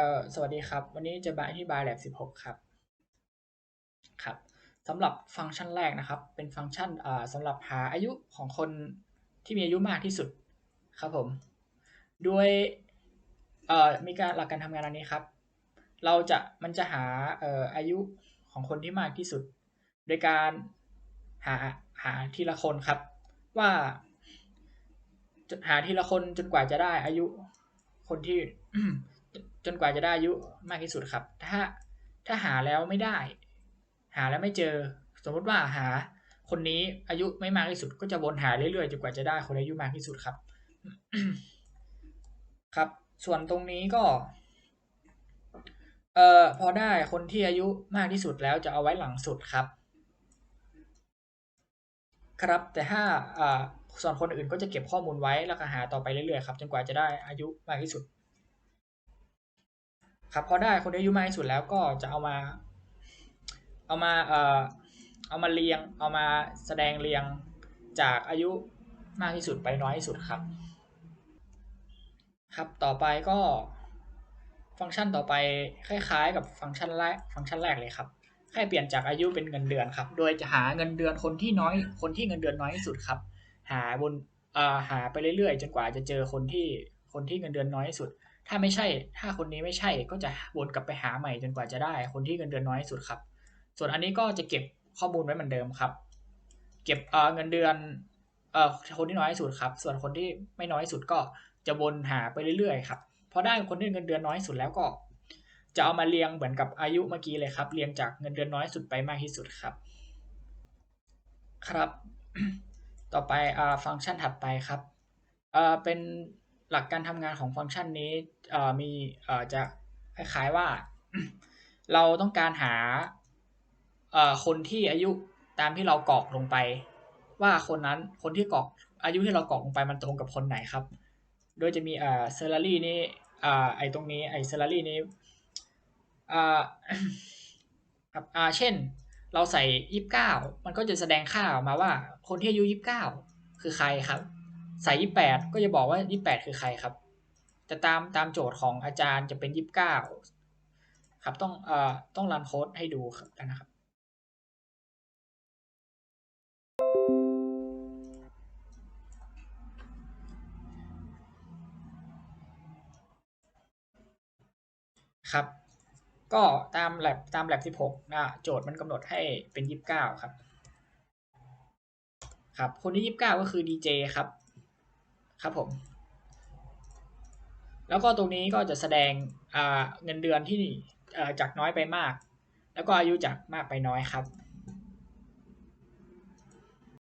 อ่อสวัสดีครับ วันนี้จะมาอธิบาย lab 16 ครับ ครับสำหรับฟังก์ชันแรกนะครับ เป็นฟังก์ชันอ่าสำหรับหาอายุของคนที่มีอายุมากที่สุดครับผม โดยเอ่อมีการหลักการทำงานอันนี้ครับ เราจะมันจะหาเอ่ออายุของคนที่มากที่สุด โดยการหาหาทีละคนครับ ว่าหาทีละคนจนกว่าจะได้อายุคนที่ จนกว่าจะได้อายุมากที่สุดครับ ถ้าถ้าหาแล้วไม่ได้ หาแล้วไม่เจอ สมมติว่าหาคนนี้อายุไม่มากที่สุด ก็จะวนหาเรื่อยๆจนกว่าจะได้คนอายุมากที่สุดครับ ครับ ส่วนตรงนี้ก็เอ่อพอได้คนที่อายุมากที่สุดแล้วจะเอาไว้หลังสุดครับ ครับแต่ถ้าอ่าส่วนคนอื่นก็จะเก็บข้อมูลไว้แล้วก็หาต่อไปเรื่อยๆครับจนกว่าจะได้อายุมากที่สุด ครับพอได้คนที่อายุมากที่สุดแล้วก็จะเอามา เอามาเอ่อเอามาเรียง เอามาแสดงเรียงจากอายุมากที่สุดไปน้อยที่สุดครับ ครับต่อไปก็ฟังก์ชันต่อไปคล้ายๆ กับฟังก์ชันแรกฟังก์ชันแรกเลยครับแค่เปลี่ยนจากอายุเป็นเงินเดือนครับ โดยจะหาเงินเดือนคนที่น้อย คนที่เงินเดือนน้อยที่สุดครับ หาบนอ่าหาไปเรื่อยๆ จนกว่าจะเจอคนที่คนที่เงินเดือนน้อยที่สุด ถ้าไม่ใช่ ถ้าคนนี้ไม่ใช่ก็จะวนกลับไปหาใหม่จนกว่าจะได้ คนที่เงินเดือนน้อยสุดครับ ส่วนอันนี้ก็จะเก็บข้อมูลไว้เหมือนเดิมครับ เก็บเออเงินเดือนเอ่อคนที่น้อยสุดครับ ส่วนคนที่ไม่น้อยสุดก็จะวนหาไปเรื่อยๆครับพอได้คนที่เงินเดือนน้อยสุดแล้วก็ จะเอามาเรียงเหมือนกับอายุเมื่อกี้เลยครับ เรียงจากเงินเดือนน้อยสุดไปมากที่สุดครับ ครับ ต่อไปอ่าฟังก์ชันถัดไปครับเออเป็น หลักการทำงานของฟังก์ชันนี้มีจะคล้ายๆว่า เราต้องการหาคนที่อายุตามที่เรากรอกลงไป ว่าคนนั้นคนที่กรอกอายุที่เรากรอกลงไปมันตรงกับคนไหนครับ โดยจะมีเอ่อ salary นี่อ่าไอตรงนี้ไอ salary นี้อ่าครับอ่าเช่น เราใส่ยี่สิบเก้ามันก็จะแสดงค่าออกมาว่า คนที่อายุยี่สิบเก้าคือใครครับ ใส่ยี่แปดก็จะบอกว่ายี่แปดคือใครครับ แต่ตามตามโจทย์ของอาจารย์จะเป็นยี่สิบเก้าครับต้องเอ่อต้องรันโค้ดให้ดูครับนะครับ ครับ ก็ตามแลบตามแลบ16นะโจทย์มันกำหนดให้เป็น29ครับ ครับ คนที่29ก็คือ DJ ครับ ครับผม แล้วก็ตรงนี้ก็จะแสดงเงินเดือนที่จากน้อยไปมาก แล้วก็อายุจากมากไปน้อยครับ